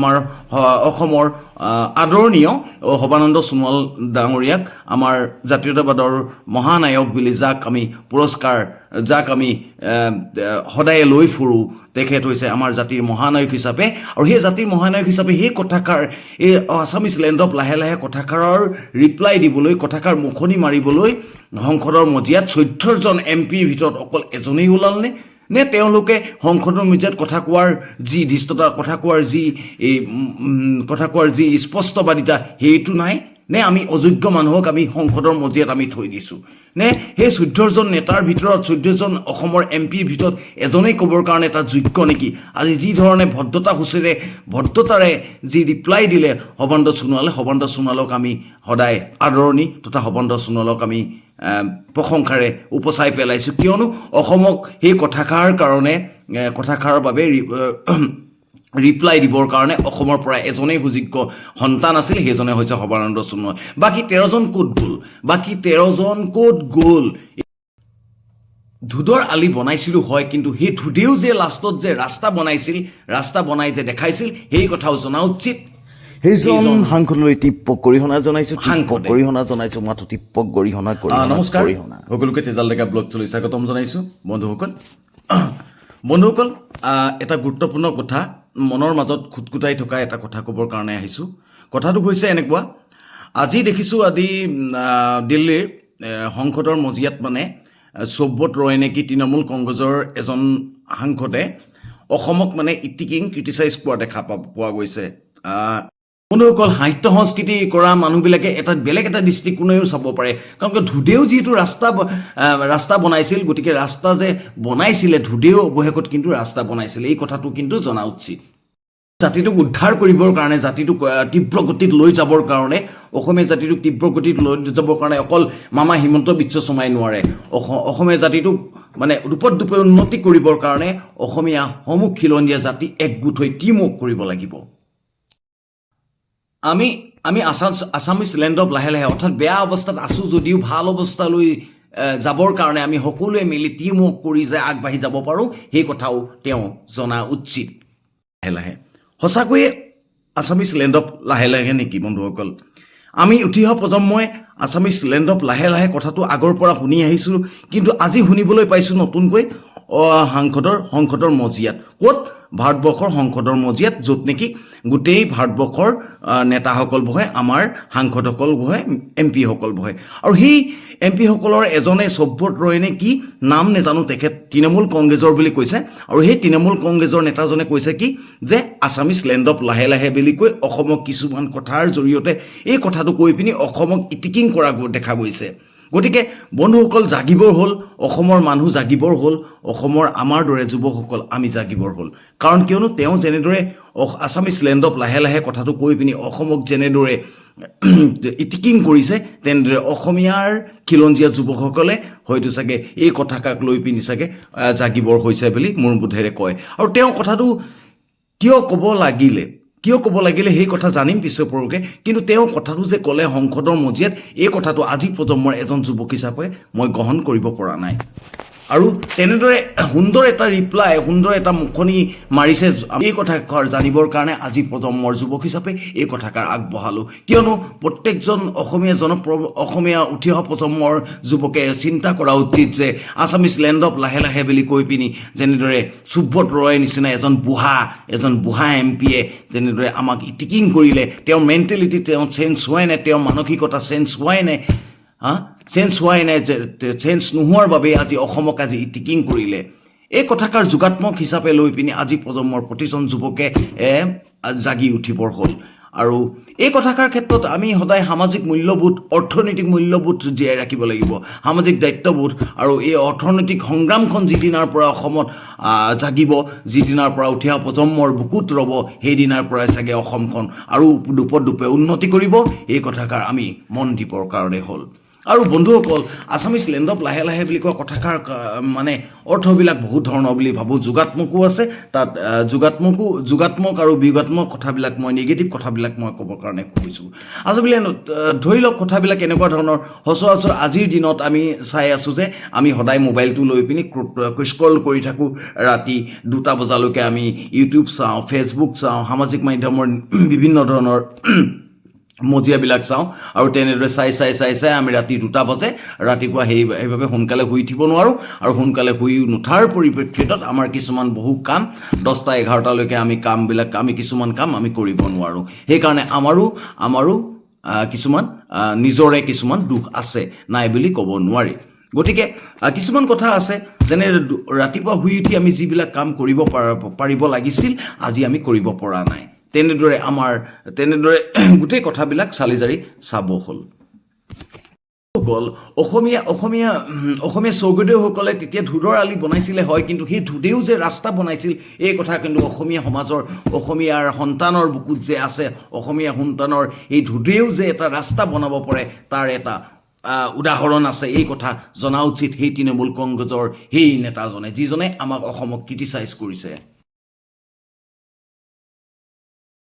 আমাৰ অসমৰ আদৰণীয় সবানন্দ সোণোৱাল ডাঙৰীয়াক আমাৰ জাতীয়তাবাদৰ মহানায়ক বুলি যাক আমি পুৰস্কাৰ যাক আমি সদায়ে লৈ ফুৰোঁ তেখেত হৈছে আমাৰ জাতিৰ মহানায়ক হিচাপে। আৰু সেই জাতিৰ মহানায়ক হিচাপে সেই কথাষাৰ এই আছামিছ লেণ্ডত লাহে লাহে কথাষাৰৰ ৰিপ্লাই দিবলৈ কথাষাৰ মুখনি মাৰিবলৈ সংসদৰ মজিয়াত চৈধ্যজন এম পিৰ ভিতৰত অকল এজনেই ওলালনে? নে তেওঁলোকে সংসদৰ মজিয়াত কথা কোৱাৰ যি ধৃষ্টতা, কথা কোৱাৰ যি এই কথা কোৱাৰ যি স্পষ্টবাদিতা, সেইটো নাই। নে আমি অযোগ্য মানুহক আমি সংসদৰ মজিয়াত আমি থৈ দিছোঁ। নে সেই চৈধ্যজন নেতাৰ ভিতৰত, চৈধ্যজন অসমৰ এম পিৰ ভিতৰত এজনেই ক'বৰ কাৰণে তাত যোগ্য নেকি? আজি যি ধৰণে ভদ্ৰতা সূচীৰে ভদ্ৰতাৰে যি ৰিপ্লাই দিলে সৰ্বানন্দ সোণোৱালে সৰ্বানন্দ সোণোৱালক আমি সদায় আদৰণি, তথা সৰ্বানন্দ সোণোৱালক আমি প্ৰশংসাৰে উপচাই পেলাইছোঁ। কিয়নো অসমক সেই কথাষাৰ কাৰণে কথাষাৰৰ বাবে ৰিপ্লাই দিবৰ কাৰণে অসমৰ পৰা এজনেই সুযোগ্য সন্তান আছিল, সেইজনে হৈছে সৰ্বানন্দ সোণোৱাল। বাকী তেৰজন ক'ত গ'ল? বাকী তেৰজন ক'ত গ'ল? ধুদৰ আলি বনাইছিলোঁ হয়, কিন্তু সেই ধুদেও যে লাষ্টত যে ৰাস্তা বনাইছিল, ৰাস্তা বনাই যে দেখাইছিল, সেই কথাও জনা উচিত। সেইজন সাংসদলৈ টিপ্পক গৰিহণা জনাইছো সাংসদে। গৰিহণা জনাইছো মাথো টিপ্পক গৰিহণা নমস্কাৰ সকলোকে তেজাল ডেকা ব্লগ চলি স্বাগতম জনাইছোঁ বন্ধুসকল বন্ধুসকল এটা গুৰুত্বপূৰ্ণ কথা মনৰ মাজত খুটকুটাই থকা এটা কথা ক'বৰ কাৰণে আহিছোঁ কথাটো হৈছে এনেকুৱা আজি দেখিছোঁ আজি দিল্লীৰ সংসদৰ মজিয়াত মানে সৌব্যত ৰয় নেকি তৃণমূল কংগ্ৰেছৰ এজন সাংসদে অসমক মানে ইটিকিং ক্ৰিটিচাইজ কৰা দেখা পোৱা গৈছে বন্ধুসকল সাহিত্য সংস্কৃতি কৰা মানুহবিলাকে এটা বেলেগ এটা দৃষ্টিকোণেও চাব পাৰে। কাৰণ ধুদেও যিহেতু ৰাস্তা ৰাস্তা বনাইছিল, গতিকে ৰাস্তা যে বনাইছিলে, ধুদেও অৱশেষত কিন্তু ৰাস্তা বনাইছিলে। এই কথাটো কিন্তু জনা উচিত। জাতিটোক উদ্ধাৰ কৰিবৰ কাৰণে, জাতিটোক তীব্ৰ গতিত লৈ যাবৰ কাৰণে, অসমীয়া জাতিটোক তীব্ৰ গতিত লৈ যাবৰ কাৰণে অকল মামা হিমন্ত বিশ্ব শৰ্মাই নোৱাৰে। অস- অসমীয়া জাতিটোক মানে ৰূপত দুপে উন্নতি কৰিবৰ কাৰণে অসমীয়া সমূহ খিলঞ্জীয়া জাতি একগোট হৈ টিম ৱৰ্ক কৰিব লাগিব। আমি আমি আছাম আছামিছ লেণ্ডত লাহে লাহে অৰ্থাৎ বেয়া অৱস্থাত আছোঁ যদিও ভাল অৱস্থালৈ যাবৰ কাৰণে আমি সকলোৱে মিলি টিম ৱৰ্ক কৰি যে আগবাঢ়ি যাব পাৰোঁ সেই কথাও তেওঁ জনা উচিত। লাহে লাহে। সঁচাকৈয়ে আছামিছ লেণ্ডত লাহে লাহে নেকি বন্ধুসকল? আমি উঠি অহা প্ৰজন্মই আছামিছ লেণ্ডত লাহে লাহে কথাটো আগৰ পৰা শুনি আহিছোঁ কিন্তু আজি শুনিবলৈ পাইছোঁ নতুনকৈ সাংসদৰ সংসদৰ মজিয়াত। ক'ত? ভাৰতবৰ্ষৰ সংসদৰ মজিয়াত য'ত নেকি গোটেই ভাৰতবৰ্ষৰ নেতাসকল বহে আমাৰ সাংসদসকল বহে এম পিসকল বহে। আৰু সেই এম পিসকলৰ এজনে সব্যত ৰয় নে কি নাম নেজানো তেখেত তৃণমূল কংগ্ৰেছৰ বুলি কৈছে। আৰু সেই তৃণমূল কংগ্ৰেছৰ নেতাজনে কৈছে কি যে আছামিছ লেণ্ডত লাহে লাহে বুলি কৈ অসমক কিছুমান কথাৰ জৰিয়তে এই কথাটো কৈ পিনি অসমক ইটিকিং কৰা দেখা গৈছে। গতিকে বন্ধুসকল জাগিবৰ হ'ল অসমৰ মানুহ জাগিবৰ হ'ল অসমৰ আমাৰ দৰে যুৱকসকল আমি জাগিবৰ হ'ল। কাৰণ কিয়নো তেওঁ যেনেদৰে আছামিছ লেণ্ডত লাহে লাহে কথাটো কৈ পিনি অসমক যেনেদৰে ইটিকিং কৰিছে তেনেদৰে অসমীয়াৰ খিলঞ্জীয়া যুৱকসকলে হয়তো চাগে এই কথাকাক লৈ পিনি চাগে জাগিবৰ হৈছে বুলি মোৰ বোধেৰে কয়। আৰু তেওঁ কথাটো কিয় ক'ব লাগিলে? কিয় ক'ব লাগিলে সেই কথা জানিম পিছে পৰকে। কিন্তু তেওঁ কথাটো যে ক'লে সংসদৰ মজিয়াত এই কথাটো আজি প্ৰজন্মৰ এজন যুৱক হিচাপে মই গ্ৰহণ কৰিব পৰা নাই। আৰু তেনেদৰে সুন্দৰ এটা ৰিপ্লাই সুন্দৰ এটা মুখনি মাৰিছে এই কথাষাৰ জানিবৰ কাৰণে আজি প্ৰজন্মৰ যুৱক হিচাপে এই কথাষাৰ আগবঢ়ালোঁ। কিয়নো প্ৰত্যেকজন অসমীয়া জনপ্ৰ অসমীয়া উঠি অহা প্ৰজন্মৰ যুৱকে চিন্তা কৰা উচিত যে আছামিছ লেণ্ডত লাহে লাহে বুলি কৈ পিনি যেনেদৰে সুব্ৰত ৰয় নিচিনা এজন বুঢ়া এজন বুঢ়া এম পিয়ে যেনেদৰে আমাক ইটিকিং কৰিলে, তেওঁৰ মেণ্টেলিটি তেওঁ চেঞ্জ হোৱাই নাই, তেওঁৰ মানসিকতা চেঞ্জ হোৱাই নাই, হা? চেঞ্জ হোৱাই নাই চেঞ্জ নোহোৱাৰ বাবেই আজি অসমক আজি ইটিকিং কৰিলে। এই কথাষাৰ যোগাত্মক হিচাপে লৈ পিনি আজি প্ৰজন্মৰ প্ৰতিজন যুৱকে জাগি উঠিবৰ হ'ল। আৰু এই কথাষাৰ ক্ষেত্ৰত আমি সদায় সামাজিক মূল্যবোধ, অৰ্থনৈতিক মূল্যবোধ জীয়াই ৰাখিব লাগিব। সামাজিক দায়িত্ববোধ আৰু এই অৰ্থনৈতিক সংগ্ৰামখন যিদিনাৰ পৰা অসমত জাগিব, যিদিনাৰ পৰা উঠি অহা প্ৰজন্মৰ বুকুত ৰ'ব, সেইদিনাৰ পৰাই চাগে অসমখন আৰু দুপত দুপে উন্নতি কৰিব। এই কথাষাৰ আমি মন দিবৰ কাৰণে হ'ল। আৰু বন্ধুসকল আছামিজ লেণ্ডত লাহে লাহে বুলি কোৱা কথাষাৰ মানে অৰ্থবিলাক বহুত ধৰণৰ বুলি ভাবোঁ। যোগাত্মকো আছে তাত যোগাত্মকো যোগাত্মক আৰু বিয়োগাত্মক কথাবিলাক মই নিগেটিভ কথাবিলাক মই ক'বৰ কাৰণে কৈছোঁ আচলতে আহ, ধৰি লওক কথাবিলাক এনেকুৱা ধৰণৰ। সচৰাচৰ আজিৰ দিনত আমি চাই আছোঁ যে আমি সদায় মোবাইলটো লৈ পিনি স্ক্ৰল কৰি থাকোঁ। ৰাতি দুটা বজালৈকে আমি ইউটিউব চাওঁ ফেচবুক চাওঁ সামাজিক মাধ্যমৰ বিভিন্ন ধৰণৰ মজিয়াবিলাক চাওঁ আৰু তেনেদৰে চাই চাই চাই চাই আমি ৰাতি দুটা বাজে ৰাতিপুৱা সেই, সেইবাবে সোনকালে শুই উঠিব নোৱাৰোঁ আৰু সোনকালে শুই নুঠাৰ পৰিপ্ৰেক্ষিতত আমাৰ কিছুমান বহু কাম, দহটা, এঘাৰটালৈকে আমি কামবিলাক, আমি কিছুমান কাম আমি কৰিব নোৱাৰোঁ। সেইকাৰণে আমাৰো আমাৰো কিছুমান নিজৰে কিছুমান দুখ আছে, নাই বুলি ক'ব নোৱাৰি। গতিকে কিছুমান কথা আছে, যেনে ৰাতিপুৱা শুই উঠি আমি যিবিলাক কাম কৰিব পাৰ- পাৰিব লাগিছিল, আজি আমি কৰিব পৰা নাই। তেনেদৰে আমাৰ, তেনেদৰে গোটেই কথাবিলাক চালি জাৰি চাব হ'ল। গ'ল, অসমীয়া অসমীয়া অসমীয়া স্বৰ্গদেউসকলে তেতিয়া ধোদৰ আলি বনাইছিলে হয়, কিন্তু সেই ধোদেও যে ৰাস্তা বনাইছিল, এই কথা কিন্তু অসমীয়া সমাজৰ, অসমীয়াৰ সন্তানৰ বুকুত যে আছে, অসমীয়া সন্তানৰ এই ধোদেও যে এটা ৰাস্তা বনাব পাৰে, তাৰ এটা উদাহৰণ আছে। এই কথা জনা উচিত সেই তৃণমূল কংগ্ৰেছৰ সেই নেতাজনে, যিজনে আমাক অসমক ক্ৰিটিচাইজ কৰিছে।